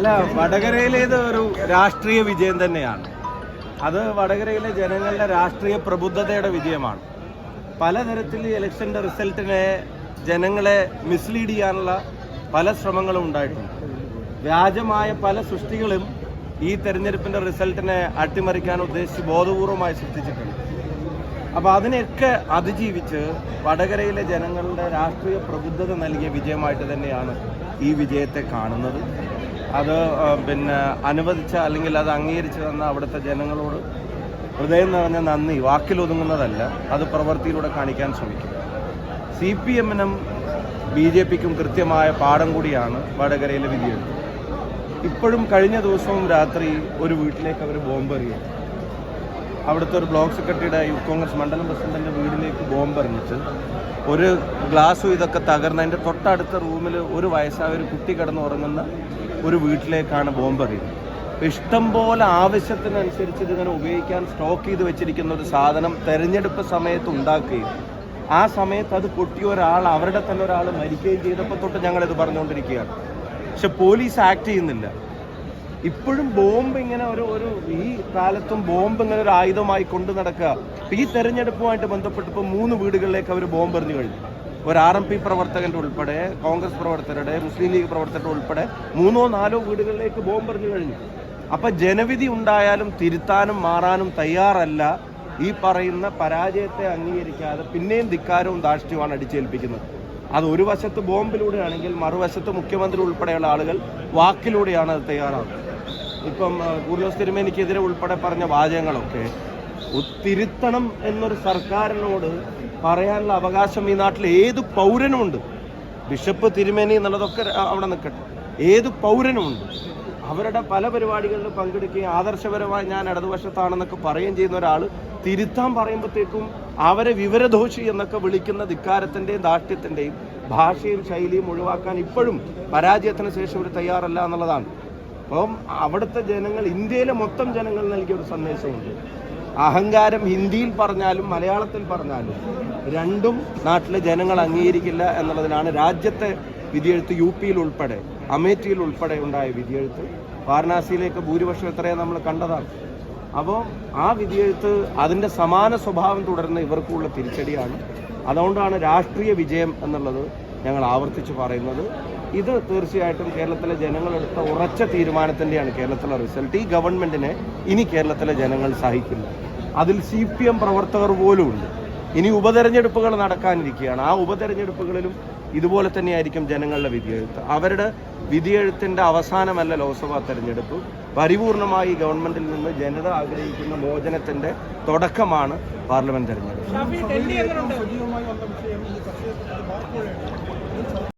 അല്ല വടകരയിലേത് ഒരു രാഷ്ട്രീയ വിജയം തന്നെയാണ്. അത് വടകരയിലെ ജനങ്ങളുടെ രാഷ്ട്രീയ പ്രബുദ്ധതയുടെ വിജയമാണ്. പലതരത്തിൽ ഇലക്ഷന്റെ റിസൾട്ടിനെ ജനങ്ങളെ മിസ്ലീഡ് ചെയ്യാനുള്ള പല ശ്രമങ്ങളും ഉണ്ടായിട്ടുണ്ട്. വ്യാജമായ പല സൃഷ്ടികളും ഈ തെരഞ്ഞെടുപ്പിന്റെ റിസൾട്ടിനെ അട്ടിമറിക്കാൻ ഉദ്ദേശിച്ച് ബോധപൂർവമായി സൃഷ്ടിച്ചിട്ടുണ്ട്. അപ്പോൾ അതിനെയൊക്കെ അതിജീവിച്ച് വടകരയിലെ ജനങ്ങളുടെ രാഷ്ട്രീയ പ്രബുദ്ധത നൽകിയ വിജയമായിട്ട് തന്നെയാണ് ഈ വിജയത്തെ കാണുന്നത്. അത് പിന്നെ അനുവദിച്ച അല്ലെങ്കിൽ അത് അംഗീകരിച്ച് തന്ന അവിടുത്തെ ജനങ്ങളോട് ഹൃദയം നിറഞ്ഞ നന്ദി. വാക്കിൽ ഒതുങ്ങുന്നതല്ല അത് പ്രവൃത്തിയിലൂടെ കാണിക്കാൻ ശ്രമിക്കും. സി പി എമ്മിനും ബി ജെ പിക്കും കൃത്യമായ പാഠം കൂടിയാണ് വടകരയിലെ വിധിയെടുത്തത് ഇപ്പോഴും കഴിഞ്ഞ ദിവസവും രാത്രി ഒരു വീട്ടിലേക്ക് അവർ ബോംബെറിയ അവിടുത്തെ ഒരു ബ്ലോക്ക് സെക്രട്ടറിയുടെ യൂത്ത് കോൺഗ്രസ് മണ്ഡലം പ്രസിഡന്റിന്റെ വീടിലേക്ക് ബോംബെറിഞ്ഞിട്ട് ഒരു ഗ്ലാസ്സും ഇതൊക്കെ തകർന്ന് തൊട്ടടുത്ത റൂമിൽ ഒരു വയസ്സായ ഒരു കുട്ടി കിടന്ന് ഉറങ്ങുന്ന ഒരു വീട്ടിലേക്കാണ് ബോംബെറിയുന്നത് ഇഷ്ടം പോലെ ആവശ്യത്തിനനുസരിച്ച് ഇതിങ്ങനെ ഉപയോഗിക്കാൻ സ്റ്റോക്ക് ചെയ്ത് വെച്ചിരിക്കുന്ന ഒരു സാധനം തെരഞ്ഞെടുപ്പ് സമയത്ത് ഉണ്ടാക്കുകയും ആ സമയത്ത് അത് പൊട്ടിയ ഒരാൾ അവരുടെ തന്നെ ഒരാൾ മരിക്കുകയും ചെയ്തപ്പോൾ തൊട്ട് ഞങ്ങളിത് പറഞ്ഞുകൊണ്ടിരിക്കുകയാണ്. പക്ഷെ പോലീസ് ആക്ട് ചെയ്യുന്നില്ല. ഇപ്പോഴും ബോംബ് ഇങ്ങനെ ഒരു ഒരു ഈ കാലത്തും ബോംബ് ഇങ്ങനെ ഒരു ആയുധമായി കൊണ്ടു നടക്കുക. ഈ തെരഞ്ഞെടുപ്പുമായിട്ട് ബന്ധപ്പെട്ടപ്പോൾ മൂന്ന് വീടുകളിലേക്ക് അവർ ബോംബ് എറിഞ്ഞു കഴിഞ്ഞു. ഒരു ആർ എം പി പ്രവർത്തകന്റെ ഉൾപ്പെടെ കോൺഗ്രസ് പ്രവർത്തകരുടെ മുസ്ലിം ലീഗ് പ്രവർത്തകരുടെ ഉൾപ്പെടെ മൂന്നോ നാലോ വീടുകളിലേക്ക് ബോംബ് എറിഞ്ഞു കഴിഞ്ഞു. അപ്പൊ ജനവിധി ഉണ്ടായാലും തിരുത്താനും മാറാനും തയ്യാറല്ല. ഈ പറയുന്ന പരാജയത്തെ അംഗീകരിക്കാതെ പിന്നെയും ധിക്കാരവും ധാർഷ്ട്യവുമാണ് അടിച്ചേൽപ്പിക്കുന്നത്. അത് ഒരു വശത്ത് ബോംബിലൂടെയാണെങ്കിൽ മറുവശത്ത് മുഖ്യമന്ത്രി ഉൾപ്പെടെയുള്ള ആളുകൾ വാക്കിലൂടെയാണ് അത് തയ്യാറാകുന്നത് ഇപ്പം ആ, തിരുമേനിക്കെതിരെ ഉൾപ്പെടെ പറഞ്ഞ വാചകങ്ങളൊക്കെ തിരുത്തണം എന്നൊരു സർക്കാരിനോട് പറയാനുള്ള അവകാശം ഈ നാട്ടിൽ ഏത് പൗരനുമുണ്ട്? ബിഷപ്പ് തിരുമേനി എന്നുള്ളതൊക്കെ അവിടെ നിൽക്കട്ടെ. ഏത് പൗരനുമുണ്ട്? അവരുടെ പല പരിപാടികളിലും പങ്കെടുക്കുകയും ആദർശപരമായി ഞാൻ ഇടതുപക്ഷത്താണെന്നൊക്കെ പറയുകയും ചെയ്യുന്ന ഒരാൾ തിരുത്താൻ പറയുമ്പോഴത്തേക്കും അവരെ വിവരദോഷി എന്നൊക്കെ വിളിക്കുന്ന ധിക്കാരത്തിന്റെയും ദാഷ്ട്യത്തിന്റെയും ഭാഷയും ശൈലിയും ഒഴിവാക്കാൻ ഇപ്പോഴും പരാജയത്തിന് ശേഷം ഒരു തയ്യാറല്ല എന്നുള്ളതാണ്. അപ്പം അവിടുത്തെ ജനങ്ങൾ ഇന്ത്യയിലെ മൊത്തം ജനങ്ങൾ നൽകിയ ഒരു സന്ദേശമുണ്ട്. അഹങ്കാരം ഹിന്ദിയിൽ പറഞ്ഞാലും മലയാളത്തിൽ പറഞ്ഞാലും രണ്ടും നാട്ടിലെ ജനങ്ങൾ അംഗീകരിക്കില്ല എന്നുള്ളതിനാണ് രാജ്യത്തെ വിധിയെഴുത്ത് യു പിയിൽ ഉൾപ്പെടെ അമേഠിയിൽ ഉൾപ്പെടെ ഉണ്ടായ വിധിയെഴുത്ത്. വാരണാസിയിലേക്ക് ഭൂരിപക്ഷം എത്രയാണ് നമ്മൾ കണ്ടതാണ്. അപ്പോൾ ആ വിധിയെഴുത്ത് അതിന്റെ സമാന സ്വഭാവം തുടരുന്ന ഇവർക്കുള്ള തിരിച്ചടിയാണ്. അതുകൊണ്ടാണ് രാഷ്ട്രീയ വിജയം എന്നുള്ളത് ഞങ്ങൾ ആവർത്തിച്ച് പറയുന്നത്. ഇത് തീർച്ചയായിട്ടും കേരളത്തിലെ ജനങ്ങളെടുത്ത ഉറച്ച തീരുമാനത്തിന്റെയാണ് കേരളത്തിലെ റിസൾട്ട്. ഈ ഗവൺമെന്റിനെ ഇനി കേരളത്തിലെ ജനങ്ങൾ സഹിക്കില്ല. അതിൽ സി പി എം പ്രവർത്തകർ പോലും ഉണ്ട്. ഇനി ഉപതെരഞ്ഞെടുപ്പുകൾ നടക്കാനിരിക്കുകയാണ്. ആ ഉപതെരഞ്ഞെടുപ്പുകളിലും ഇതുപോലെ തന്നെയായിരിക്കും ജനങ്ങളുടെ വിധിയെഴുത്ത്. അവരുടെ വിധിയെഴുത്തിന്റെ അവസാനമല്ല ലോക്സഭാ തെരഞ്ഞെടുപ്പ്. പരിപൂർണമായി ഗവൺമെന്റിൽ നിന്ന് ജനത ആഗ്രഹിക്കുന്ന മോചനത്തിന്റെ തുടക്കമാണ് പാർലമെന്റ് തെരഞ്ഞെടുപ്പ്.